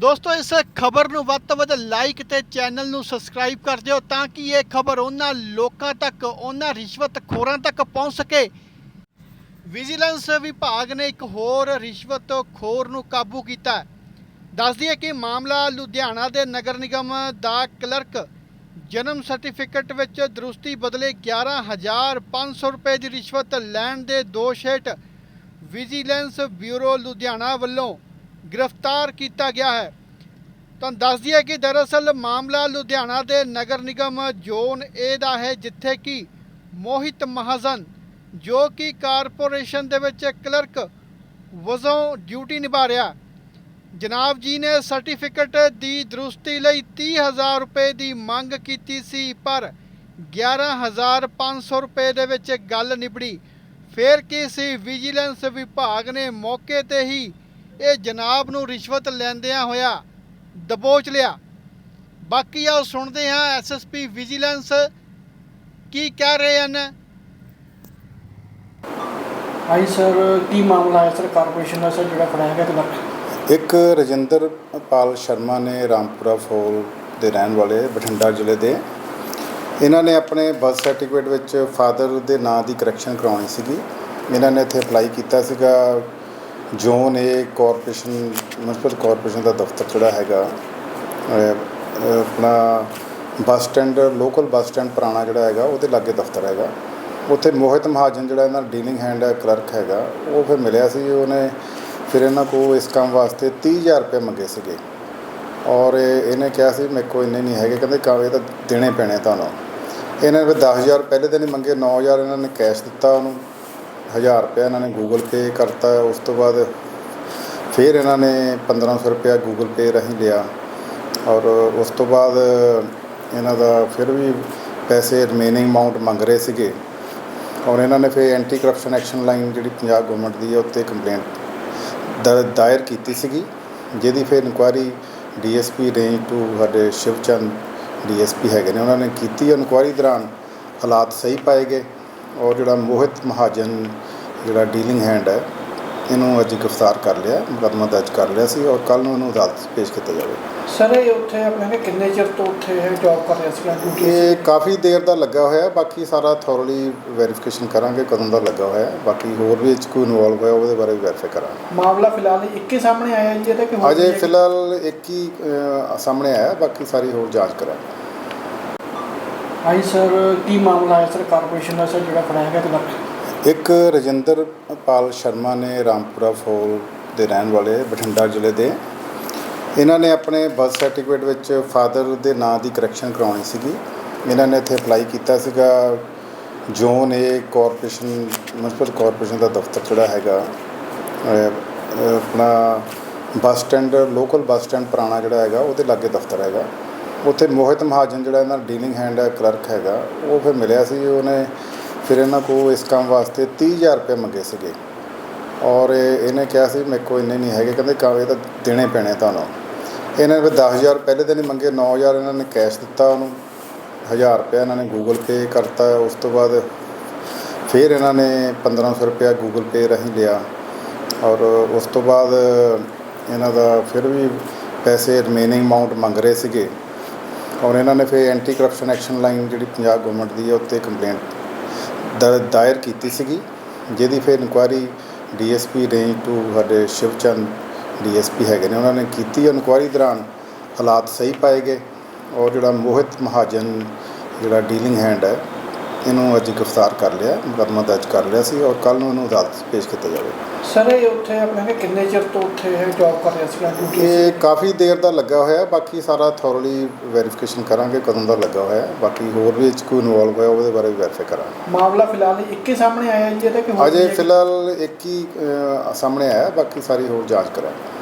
ਦੋਸਤੋ, ਇਸ ਖਬਰ ਨੂੰ ਵੱਧ ਤੋਂ ਵੱਧ ਲਾਈਕ ਤੇ ਚੈਨਲ ਨੂੰ ਸਬਸਕ੍ਰਾਈਬ ਕਰ ਦਿਓ ਤਾਂ ਕਿ ਇਹ ਖਬਰ ਉਹਨਾਂ ਲੋਕਾਂ ਤੱਕ, ਉਹਨਾਂ ਰਿਸ਼ਵਤਖੋਰਾਂ ਤੱਕ ਪਹੁੰਚ ਸਕੇ। ਵਿਜੀਲੈਂਸ ਵਿਭਾਗ ਨੇ ਇੱਕ ਹੋਰ ਰਿਸ਼ਵਤਖੋਰ ਨੂੰ ਕਾਬੂ ਕੀਤਾ। ਹੈ ਦੱਸ ਦਈਏ ਕਿ ਮਾਮਲਾ ਲੁਧਿਆਣਾ ਦੇ ਨਗਰ ਨਿਗਮ ਦਾ ਕਲਰਕ ਜਨਮ ਸਰਟੀਫਿਕੇਟ ਵਿੱਚ ਦਰੁਸਤੀ ਬਦਲੇ 11500 ਰੁਪਏ ਦੀ ਰਿਸ਼ਵਤ ਲੈਣ ਦੇ ਦੋਸ਼ ਹੇਠ ਵਿਜੀਲੈਂਸ ਬਿਊਰੋ ਲੁਧਿਆਣਾ ਵੱਲੋਂ ਗ੍ਰਿਫਤਾਰ ਕੀਤਾ ਗਿਆ ਹੈ। ਤੁਹਾਨੂੰ ਦੱਸ ਦਈਏ ਕਿ ਦਰਅਸਲ ਮਾਮਲਾ ਲੁਧਿਆਣਾ ਦੇ ਨਗਰ ਨਿਗਮ ਜ਼ੋਨ ਏ ਦਾ ਹੈ, ਜਿੱਥੇ ਕਿ ਮੋਹਿਤ ਮਹਾਜਨ ਜੋ ਕਿ ਕਾਰਪੋਰੇਸ਼ਨ ਦੇ ਵਿੱਚ ਕਲਰਕ ਵਜੋਂ ਡਿਊਟੀ ਨਿਭਾ ਰਿਹਾ। ਜਨਾਬ ਜੀ ਨੇ ਸਰਟੀਫਿਕੇਟ ਦੀ ਦਰੁਸਤੀ ਲਈ 30000 ਰੁਪਏ ਦੀ ਮੰਗ ਕੀਤੀ ਸੀ, ਪਰ 11500 ਰੁਪਏ ਦੇ ਵਿੱਚ ਗੱਲ ਨਿਬੜੀ। ਫਿਰ ਕੀ ਸੀ? ਵਿਜੀਲੈਂਸ ਵਿਭਾਗ ਨੇ ਮੌਕੇ ਤੇ ਹੀ ਇਹ ਜਨਾਬ ਨੂੰ ਰਿਸ਼ਵਤ ਲੈਂਦਿਆਂ ਹੋਇਆ ਦਬੋਚ ਲਿਆ। ਬਾਕੀ ਆਓ ਸੁਣਦੇ ਹਾਂ ਐਸਐਸਪੀ ਵਿਜੀਲੈਂਸ ਕੀ ਕਹਿ ਰਹੇ ਹਨ। ਹਾਂਜੀ ਸਰ ਕੀ ਮਾਮਲਾ ਹੈ ਸਰ ਕਾਰਪੋਰੇਸ਼ਨ ਦਾ ਸਰ ਜਿਹੜਾ ਫੜਾਇਆ ਗਿਆ ਕਲਰਕ ਇੱਕ ਰਜਿੰਦਰ ਪਾਲ ਸ਼ਰਮਾ ਨੇ ਰਾਮਪੁਰਾ ਫੋਲ ਦੇ ਰਹਿਣ ਵਾਲੇ ਬਠਿੰਡਾ ਜ਼ਿਲ੍ਹੇ ਦੇ। ਇਹਨਾਂ ਨੇ ਆਪਣੇ ਬਰਥ ਸਰਟੀਫਿਕੇਟ ਵਿੱਚ ਫਾਦਰ ਦੇ ਨਾਂ ਦੀ ਕਰੈਕਸ਼ਨ ਕਰਾਉਣੀ ਸੀਗੀ। ਇਹਨਾਂ ਨੇ ਇੱਥੇ ਅਪਲਾਈ ਕੀਤਾ ਸੀਗਾ। Zone A corporation municipal corporation ਦਾ ਦਫ਼ਤਰ ਜਿਹੜਾ ਹੈਗਾ ਆਪਣਾ bus stand local bus stand ਪੁਰਾਣਾ ਜਿਹੜਾ ਹੈਗਾ, ਉਹਦੇ ਲਾਗੇ ਦਫ਼ਤਰ ਹੈਗਾ। ਉੱਥੇ ਮੋਹਿਤ ਮਹਾਜਨ ਜਿਹੜਾ ਇਹਨਾਂ ਡੀਲਿੰਗ ਹੈਂਡ ਹੈ ਕਲਰਕ ਹੈਗਾ, ਉਹ ਫਿਰ ਮਿਲਿਆ ਸੀ, ਉਹਨੇ ਫਿਰ ਇਹਨਾਂ ਕੋਲ ਇਸ ਕੰਮ ਵਾਸਤੇ 30000 ਰੁਪਏ ਮੰਗੇ ਸੀਗੇ। ਔਰ ਇਹ- ਇਹਨੇ ਕਿਹਾ ਸੀ, ਮੇਰੇ ਕੋਲ ਇੰਨੇ ਨਹੀਂ ਹੈਗੇ, ਕਹਿੰਦੇ ਕਾ ਇਹ ਤਾਂ ਦੇਣੇ ਪੈਣੇ ਤੁਹਾਨੂੰ। ਇਹਨਾਂ ਨੇ ਫਿਰ 10000 ਪਹਿਲੇ ਦਿਨ ਹੀ ਮੰਗੇ 9000 ਇਹਨਾਂ ਨੇ ਕੈਸ਼ ਦਿੱਤਾ ਉਹਨੂੰ। 1000 ਰੁਪਏ ਇਹਨਾਂ ਨੇ ਗੂਗਲ ਪੇ ਕਰਤਾ। ਉਸ ਤੋਂ ਬਾਅਦ ਫਿਰ ਇਹਨਾਂ ਨੇ 1500 ਰੁਪਏ ਗੂਗਲ ਪੇ ਰਾਹੀਂ ਲਿਆ। ਔਰ ਉਸ ਤੋਂ ਬਾਅਦ ਇਹਨਾਂ ਦਾ ਫਿਰ ਵੀ ਪੈਸੇ ਰਿਮੇਨਿੰਗ ਅਮਾਉਂਟ ਮੰਗ ਰਹੇ ਸੀਗੇ। ਔਰ ਇਹਨਾਂ ਨੇ ਫਿਰ ਐਂਟੀ ਕਰਪਸ਼ਨ ਐਕਸ਼ਨ ਲਾਈਨ ਜਿਹੜੀ ਪੰਜਾਬ ਗਵਰਨਮੈਂਟ ਦੀ ਹੈ ਉੱਤੇ ਕੰਪਲੇਂਟ ਦ ਦਾਇਰ ਕੀਤੀ ਸੀਗੀ। ਜਿਹਦੀ ਫਿਰ ਇਨਕੁਆਇਰੀ ਡੀਐਸਪੀ ਰੇਂਜ ਟੂ ਸਾਡੇ ਸ਼ਿਵਚੰਦ ਡੀਐਸਪੀ ਹੈਗੇ ਨੇ। ਉਹਨਾਂ ਨੇ ਕੀਤੀ ਇਨਕੁਆਇਰੀ ਦੌਰਾਨ। ਹਾਲਾਤ ਸਹੀ ਪਾਏ ਗਏ। ਔਰ ਜਿਹੜਾ ਮੋਹਿਤ ਮਹਾਜਨ ਜਿਹੜਾ ਡੀਲਿੰਗ ਹੈਂਡ ਹੈ ਇਹਨੂੰ ਅੱਜ ਗ੍ਰਿਫਤਾਰ ਕਰ ਲਿਆ ਮੁਕੱਦਮਾ ਦਰਜ ਕਰ ਲਿਆ ਸੀ ਔਰ ਕੱਲ ਨੂੰ ਇਹਨੂੰ ਅਦਾਲਤ 'ਚ ਪੇਸ਼ ਕੀਤਾ ਜਾਵੇਗਾ ਸਰ ਇਹ ਉੱਥੇ ਆਪਣੇ ਨੇ ਕਿੰਨੇ ਚਿਰ ਤੋਂ ਉੱਥੇ ਇਹ ਜੌਬ ਕਰ ਰਿਹਾ ਸੀਗਾ ਡਿਊਟੀ ਇਹ ਕਾਫੀ ਦੇਰ ਦਾ ਲੱਗਾ ਹੋਇਆ ਹੈ। ਬਾਕੀ ਸਾਰਾ ਥੋਰਲੀ ਵੈਰੀਫਿਕੇਸ਼ਨ ਕਰਾਂਗੇ ਕਦੋਂ ਦਾ ਲੱਗਾ ਹੋਇਆ ਹੈ। ਬਾਕੀ ਹੋਰ ਵੀ ਇਹ 'ਚ ਕੋਈ ਇਨਵੋਲਵ ਹੋਇਆ ਉਹਦੇ ਬਾਰੇ ਵੀ ਵੈਰੀਫਾਈ ਕਰਾਂਗੇ ਮਾਮਲਾ ਫਿਲਹਾਲ ਇੱਕ ਹੀ ਸਾਹਮਣੇ ਆਇਆ ਜੀ ਇਹਦਾ ਕਿ ਅਜੇ ਹੈ? ਫਿਲਹਾਲ ਇੱਕ ਹੀ ਸਾਹਮਣੇ ਆਇਆ ਬਾਕੀ ਸਾਰੀ ਹੋਰ ਜਾਂਚ ਕਰਾਂਗੇ ਹਾਂਜੀ ਸਰ, ਕੀ ਮਾਮਲਾ ਹੈ ਸਰ? ਕਾਰਪੋਰੇਸ਼ਨ ਦਾ ਸਰ ਜਿਹੜਾ ਫੜਾਇਆ ਗਿਆ ਕਲਰਕ ਇੱਕ ਰਜਿੰਦਰ ਪਾਲ ਸ਼ਰਮਾ ਨੇ ਰਾਮਪੁਰਾ ਫੋਲ ਦੇ ਰਹਿਣ ਵਾਲੇ, ਬਠਿੰਡਾ ਜ਼ਿਲ੍ਹੇ ਦੇ। ਇਹਨਾਂ ਨੇ ਆਪਣੇ ਬਰਥ ਸਰਟੀਫਿਕੇਟ ਵਿੱਚ ਫਾਦਰ ਦੇ ਨਾਂ ਦੀ ਕਰੈਕਸ਼ਨ ਕਰਾਉਣੀ ਸੀਗੀ। ਇਹਨਾਂ ਨੇ ਇੱਥੇ ਅਪਲਾਈ ਕੀਤਾ ਸੀਗਾ। Zone A corporation municipal corporation ਦਾ ਦਫ਼ਤਰ ਜਿਹੜਾ ਹੈਗਾ ਆਪਣਾ bus stand local bus stand ਪੁਰਾਣਾ ਜਿਹੜਾ ਹੈਗਾ, ਉਹਦੇ ਲਾਗੇ ਦਫ਼ਤਰ ਹੈਗਾ। ਉੱਥੇ ਮੋਹਿਤ ਮਹਾਜਨ ਜਿਹੜਾ ਇਹਨਾਂ ਡੀਲਿੰਗ ਹੈਂਡ ਕਲਰਕ ਹੈਗਾ, ਉਹ ਫਿਰ ਮਿਲਿਆ ਸੀ, ਉਹਨੇ ਫਿਰ ਇਹਨਾਂ ਕੋਲ ਇਸ ਕੰਮ ਵਾਸਤੇ 30000 ਰੁਪਏ ਮੰਗੇ ਸੀਗੇ। ਔਰ ਇਹ- ਇਹਨੇ ਕਿਹਾ ਸੀ, ਮੇਰੇ ਕੋਲ ਇੰਨੇ ਨਹੀਂ ਹੈਗੇ, ਕਹਿੰਦੇ ਕਾ ਇਹ ਤਾਂ ਦੇਣੇ ਪੈਣੇ ਤੁਹਾਨੂੰ। ਇਹਨਾਂ ਨੇ ਫਿਰ 10000 ਪਹਿਲੇ ਦਿਨ ਹੀ ਮੰਗੇ 9000 ਇਹਨਾਂ ਨੇ ਕੈਸ਼ ਦਿੱਤਾ ਉਹਨੂੰ 1000 ਰੁਪਏ ਇਹਨਾਂ ਨੇ ਗੂਗਲ ਪੇ ਕਰਤਾ, ਉਸ ਤੋਂ ਬਾਅਦ ਫਿਰ ਇਹਨਾਂ ਨੇ 1500 ਰੁਪਏ ਗੂਗਲ ਪੇ ਰਾਹੀਂ ਲਿਆ। ਔਰ ਉਸ ਤੋਂ ਬਾਅਦ ਇਹਨਾਂ ਦਾ ਫਿਰ ਵੀ ਪੈਸੇ ਰਿਮੇਨਿੰਗ ਅਮਾਉਂਟ ਮੰਗ ਰਹੇ ਸੀਗੇ। ਔਰ ਇਹਨਾਂ ਨੇ ਫਿਰ ਐਂਟੀ ਕਰਪਸ਼ਨ ਐਕਸ਼ਨ ਲਾਈਨ ਜਿਹੜੀ ਪੰਜਾਬ ਗਵਰਨਮੈਂਟ ਦੀ ਹੈ, ਉੱਤੇ ਕੰਪਲੇਂਟ ਦ, ਦਾਇਰ ਕੀਤੀ ਸੀਗੀ, ਜਿਹਦੀ ਫਿਰ ਇਨਕੁਆਇਰੀ ਡੀਐਸਪੀ ਰੇਂਜ ਟੂ ਸਾਡੇ ਸ਼ਿਵਚੰਦ ਡੀਐਸਪੀ ਹੈਗੇ ਨੇ, ਉਹਨਾਂ ਨੇ ਕੀਤੀ ਇਨਕੁਆਇਰੀ ਦੌਰਾਨ ਹਾਲਾਤ ਸਹੀ ਪਾਏ ਗਏ ਔਰ ਜਿਹੜਾ ਮੋਹਿਤ ਮਹਾਜਨ ਜਿਹੜਾ ਡੀਲਿੰਗ ਹੈਂਡ ਹੈ ਇਹਨੂੰ ਅੱਜ ਗ੍ਰਿਫਤਾਰ ਕਰ ਲਿਆ ਮੁਕੱਦਮਾ ਦਰਜ ਕਰ ਲਿਆ ਸੀ ਔਰ ਕੱਲ ਨੂੰ ਇਹਨੂੰ ਅਦਾਲਤ ਪੇਸ਼ ਕੀਤਾ ਜਾਵੇਗਾ ਸਰ ਇਹ ਉੱਥੇ ਆਪਣੇ ਨੇ ਕਿੰਨੇ ਚਿਰ ਤੋਂ ਉੱਥੇ ਇਹ ਜੌਬ ਕਰ ਰਿਹਾ ਸੀਗਾ ਡਿਊਟੀ ਇਹ ਕਾਫੀ ਦੇਰ ਦਾ ਲੱਗਾ ਹੋਇਆ। ਬਾਕੀ ਸਾਰਾ ਥੋਰਲੀ ਵੈਰੀਫਿਕੇਸ਼ਨ ਕਰਾਂਗੇ ਕਦੋਂ ਦਾ ਲੱਗਾ ਹੋਇਆ। ਬਾਕੀ ਹੋਰ ਵੀ ਇਹ 'ਚ ਕੋਈ ਇਨਵੋਲਵ ਹੋਇਆ ਉਹਦੇ ਬਾਰੇ ਵੀ ਵੈਰੀਫਾਈ ਕਰਾਂਗੇ ਮਾਮਲਾ ਫਿਲਹਾਲ ਇੱਕ ਹੀ ਸਾਹਮਣੇ ਆਇਆ ਜੀ ਇਹਦਾ ਕਿ ਹੋਰ ਅਜੇ? ਫਿਲਹਾਲ ਇੱਕ ਹੀ ਸਾਹਮਣੇ ਆਇਆ ਬਾਕੀ ਸਾਰੀ ਹੋਰ ਜਾਂਚ ਕਰਾਂਗੇ